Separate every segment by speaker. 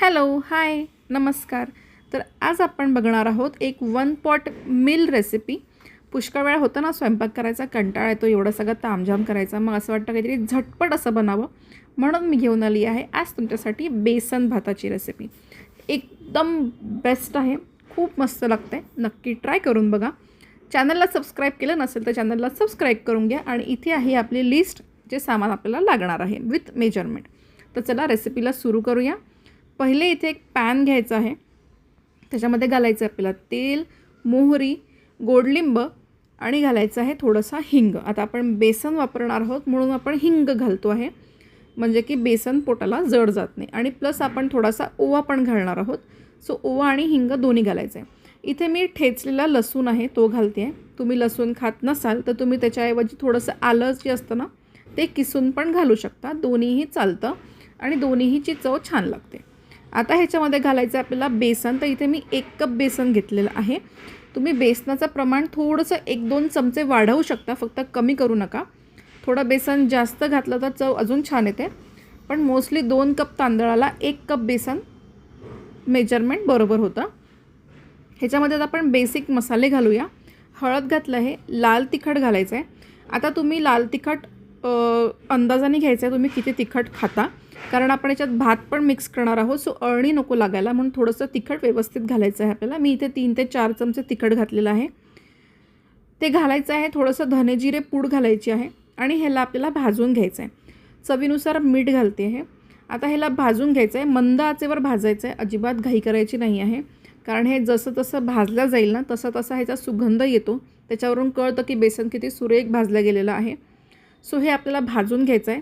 Speaker 1: Hello hi नमस्कार. तर आज आपण बघणार आहोत एक वन पॉट मिल रेसिपी. पुष्कळ वेळा होतं ना स्वयंपाक करायचा कंटाळा येतो एवढा सगळं तामझाम करायचा. मग असं वाटतं काहीतरी झटपट असं बनावं. म्हणून मी घेऊन आली आहे आज तुमच्यासाठी बेसन भाताची रेसिपी. एकदम बेस्ट आहे. खूप मस्त लागते नक्की ट्राय करून बघा. चॅनलला सबस्क्राईब केलं नसेल तर चॅनलला सबस्क्राईब करून घ्या. आणि इथे आहे आपली लिस्ट जे सामान आपल्याला लागणार आहे विथ मेजरमेंट तर चला रेसिपीला सुरू करूया. पहिले इथे एक पॅन घ्यायचं आहे. त्याच्यामध्ये घालायचं आहे आपल्याला तेल मोहरी गोडलिंब आणि घालायचं आहे थोडंसं हिंग. आता आपण बेसन वापरणार आहोत म्हणून आपण हिंग घालतो आहे. म्हणजे की बेसन पोटाला जड जात नाही. आणि प्लस आपण थोडासा ओवा पण घालणार आहोत. सो ओवा आणि हिंग दोन्ही घालायचं आहे इथे मी ठेचलेला लसूण आहे तो घालते आहे तुम्ही लसूण खात नसाल तर तुम्ही त्याच्याऐवजी थोडंसं आलं जे असतं ना ते किसून पण घालू शकता. दोन्हीही चालतं आणि दोन्हीची चव छान लागते. आता ह्याच्यामध्ये घालायचं आहे आपल्याला बेसन. तर इथे मी एक कप बेसन घेतलेलं आहे. तुम्ही बेसनाचं प्रमाण थोडंसं एक दोन चमचे वाढवू शकता फक्त कमी करू नका. थोडं बेसन जास्त घातलं तर चव अजून छान येते. पण मोस्टली दोन कप तांदळाला एक कप बेसन मेजरमेंट बरोबर होतं. ह्याच्यामध्ये आपण बेसिक मसाले घालूया. हळद घातलं आहे लाल तिखट घालायचं आहे आता तुम्ही लाल तिखट अंदाजाने घ्यायचं आहे तुम्ही किती तिखट खाता. कारण आपण याच्यात भात पण मिक्स करणार आहोत. सो अळणी नको लागायला. म्हणून थोडंसं तिखट व्यवस्थित घालायचं आहे आपल्याला. मी इथे तीन ते चार चमचे तिखट घातलेलं आहे. ते घालायचं आहे. थोडंसं धनेजिरे पूड घालायची आहे. आणि ह्याला आपल्याला भाजून घ्यायचं आहे. चवीनुसार मीठ घालते आहे आता ह्याला भाजून घ्यायचं आहे. मंद आचेवर भाजायचं आहे. अजिबात घाई करायची नाही आहे. कारण हे जसं तसं भाजलं जाईल ना तसं तसा ह्याचा सुगंध येतो. त्याच्यावरून कळतं की बेसन किती सुरेख भाजलं गेलेलं आहे. सो हे आपल्याला भाजून घ्यायचं आहे.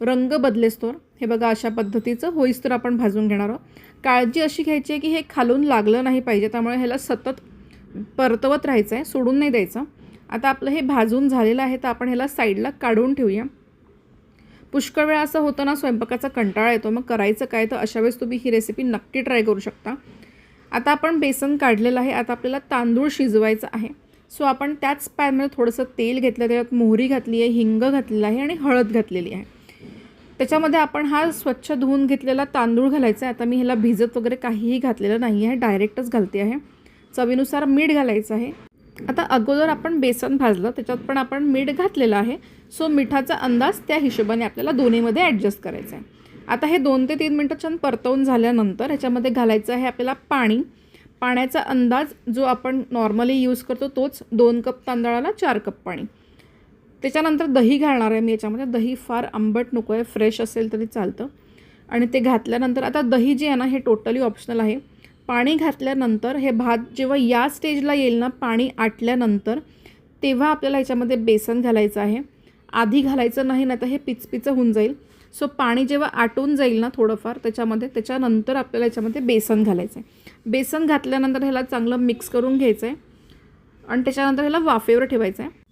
Speaker 1: रंग बदलेस्तोर हे बघा अशा पद्धतीचं होईस तर आपण भाजून घेणार आहोत. काळजी अशी घ्यायची आहे की हे खालून लागलं नाही पाहिजे त्यामुळे ह्याला सतत परतवत राहायचं आहे सोडून नाही द्यायचं. आता आपलं हे भाजून झालेलं आहे तर आपण ह्याला साईडला काढून ठेवूया. पुष्कळ वेळा असं होतं ना स्वयंपाकाचा कंटाळा येतो मग करायचं काय? तर अशा वेळेस तुम्ही ही रेसिपी नक्की ट्राय करू शकता. आता आपण बेसन काढलेलं आहे आता आपल्याला तांदूळ शिजवायचं आहे. सो आपण त्याच पॅनमध्ये थोडंसं तेल घेतलं त्याच्यात मोहरी घातली आहे हिंग घातलेलं आहे आणि हळद घातलेली आहे. त्याच्यामध्ये आपण हा स्वच्छ धुवून घेतलेला तांदूळ घालायचा आहे. आता मी ह्याला भिजत वगैरे काहीही घातलेलं नाही आहे. डायरेक्टच घालते आहे. चवीनुसार मीठ घालायचं आहे. आता अगोदर आपण बेसन भाजलं. त्याच्यात पण आपण मीठ घातलेलं आहे. सो मिठाचा अंदाज त्या हिशोबाने आपल्याला दोन्हीमध्ये ॲडजस्ट करायचा आहे. आता हे दोन ते तीन मिनटं छान परतवून झाल्यानंतर ह्याच्यामध्ये घालायचं आहे आपल्याला पाणी. पाण्याचा अंदाज जो आपण नॉर्मली यूज करतो तोच दोन कप तांदळाला चार कप पाणी. त्याच्यानंतर दही घालणार आहे मी याच्यामध्ये. दही फार आंबट नको आहे. फ्रेश असेल तरी चालतं. आणि ते घातल्यानंतर आता दही जे आहे ना हे टोटली ऑप्शनल आहे. पाणी घातल्यानंतर हे भात जेव्हा या स्टेजला येईल ना पाणी आटल्यानंतर तेव्हा आपल्याला ह्याच्यामध्ये बेसन घालायचं आहे. आधी घालायचं नाही ना तर हे पिचपिचं होऊन जाईल. सो पाणी जेव्हा आटून जाईल ना थोडंफार त्याच्यामध्ये त्याच्यानंतर आपल्याला याच्यामध्ये बेसन घालायचं आहे. बेसन घातल्यानंतर ह्याला चांगलं मिक्स करून घ्यायचं आहे. आणि त्याच्यानंतर ह्याला वाफेवर ठेवायचं आहे.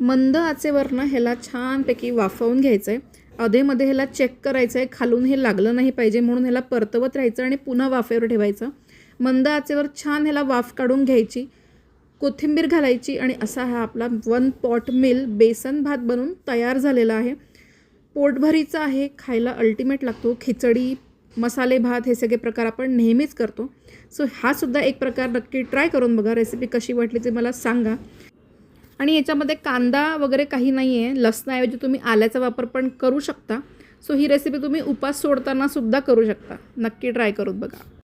Speaker 1: मंद आचेवरनं ह्याला छानपैकी वाफवून घ्यायचं आहे अधेमध्ये ह्याला चेक करायचं आहे खालून हे लागलं नाही पाहिजे म्हणून ह्याला परतवत राहायचं आणि पुन्हा वाफेवर ठेवायचं. मंद आचेवर छान ह्याला वाफ काढून घ्यायची. कोथिंबीर घालायची आणि असा हा आपला वन पॉट मिल बेसन भात बनून तयार झालेला आहे. पोटभरीचा आहे. खायला अल्टिमेट लागतो. खिचडी मसाले भात हे सगळे प्रकार आपण नेहमीच करतो. सो हा सुद्धा एक प्रकार नक्की ट्राय करून बघा. रेसिपी कशी वाटली ते मला सांगा. आणि याच्यामध्ये कांदा वगैरे काही नाही आहे लसणाऐवजी तुम्ही आल्याचा वापर पण करू शकता. सो ही रेसिपी तुम्ही उपास सोडताना सुद्धा करू शकता. नक्की ट्राय करून बघा.